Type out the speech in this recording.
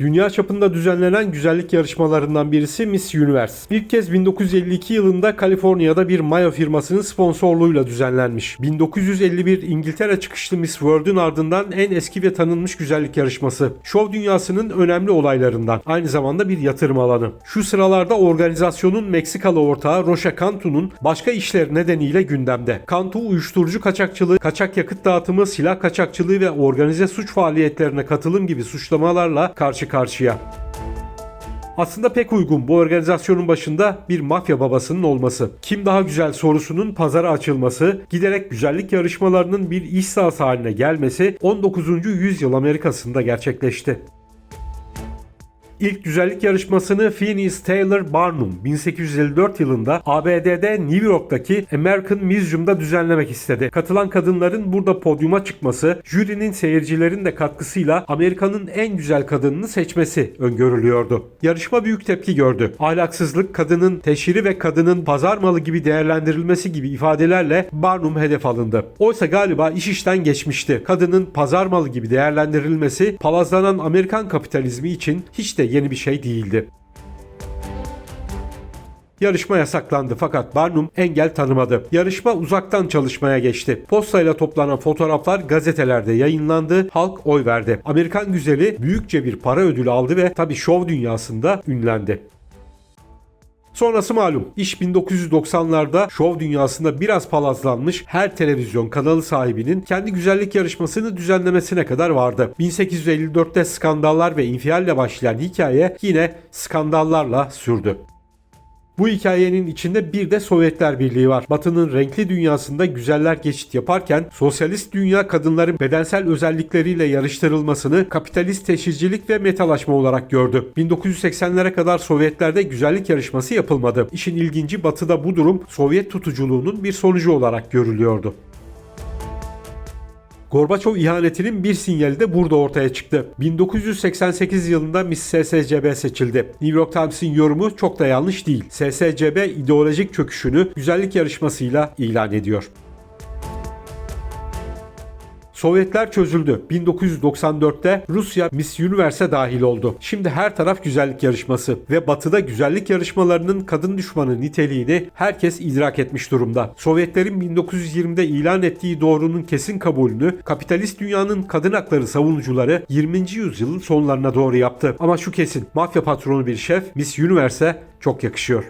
Dünya çapında düzenlenen güzellik yarışmalarından birisi Miss Universe. İlk kez 1952 yılında Kaliforniya'da bir Maya firmasının sponsorluğuyla düzenlenmiş. 1951 İngiltere çıkışlı Miss World'ün ardından en eski ve tanınmış güzellik yarışması. Şov dünyasının önemli olaylarından. Aynı zamanda bir yatırım alanı. Şu sıralarda organizasyonun Meksikalı ortağı Rocha Cantu'nun başka işler nedeniyle gündemde. Cantu uyuşturucu kaçakçılığı, kaçak yakıt dağıtımı, silah kaçakçılığı ve organize suç faaliyetlerine katılım gibi suçlamalarla karşı karşıya. Aslında pek uygun bu organizasyonun başında bir mafya babasının olması. Kim daha güzel sorusunun pazara açılması, giderek güzellik yarışmalarının bir iş sahası haline gelmesi 19. yüzyıl Amerika'sında gerçekleşti. İlk güzellik yarışmasını Phineas Taylor Barnum 1854 yılında ABD'de New York'taki American Museum'da düzenlemek istedi. Katılan kadınların burada podyuma çıkması, jürinin seyircilerin de katkısıyla Amerika'nın en güzel kadınını seçmesi öngörülüyordu. Yarışma büyük tepki gördü. Ahlaksızlık, kadının teşhiri ve kadının pazar malı gibi değerlendirilmesi gibi ifadelerle Barnum hedef alındı. Oysa galiba iş işten geçmişti. Kadının pazar malı gibi değerlendirilmesi palazlanan Amerikan kapitalizmi için hiç de yeni bir şey değildi. Yarışma yasaklandı fakat Barnum engel tanımadı. Yarışma uzaktan çalışmaya geçti. Postayla toplanan fotoğraflar gazetelerde yayınlandı, halk oy verdi. Amerikan güzeli büyükçe bir para ödülü aldı ve tabi şov dünyasında ünlendi. Sonrası malum. İş 1990'larda şov dünyasında biraz palazlanmış her televizyon kanalı sahibinin kendi güzellik yarışmasını düzenlemesine kadar vardı. 1854'te skandallar ve infialle başlayan hikaye yine skandallarla sürdü. Bu hikayenin içinde bir de Sovyetler Birliği var. Batı'nın renkli dünyasında güzeller geçit yaparken sosyalist dünya kadınların bedensel özellikleriyle yarıştırılmasını kapitalist teşhircilik ve metalaşma olarak gördü. 1980'lere kadar Sovyetlerde güzellik yarışması yapılmadı. İşin ilginci Batı'da bu durum Sovyet tutuculuğunun bir sonucu olarak görülüyordu. Gorbaçov ihanetinin bir sinyali de burada ortaya çıktı. 1988 yılında Miss SSCB seçildi. New York Times'in yorumu çok da yanlış değil. SSCB ideolojik çöküşünü güzellik yarışmasıyla ilan ediyor. Sovyetler çözüldü. 1994'te Rusya Miss Universe'e dahil oldu. Şimdi her taraf güzellik yarışması ve batıda güzellik yarışmalarının kadın düşmanı niteliğini herkes idrak etmiş durumda. Sovyetlerin 1920'de ilan ettiği doğrunun kesin kabulünü kapitalist dünyanın kadın hakları savunucuları 20. yüzyılın sonlarına doğru yaptı. Ama şu kesin mafya patronu bir şef Miss Universe'e çok yakışıyor.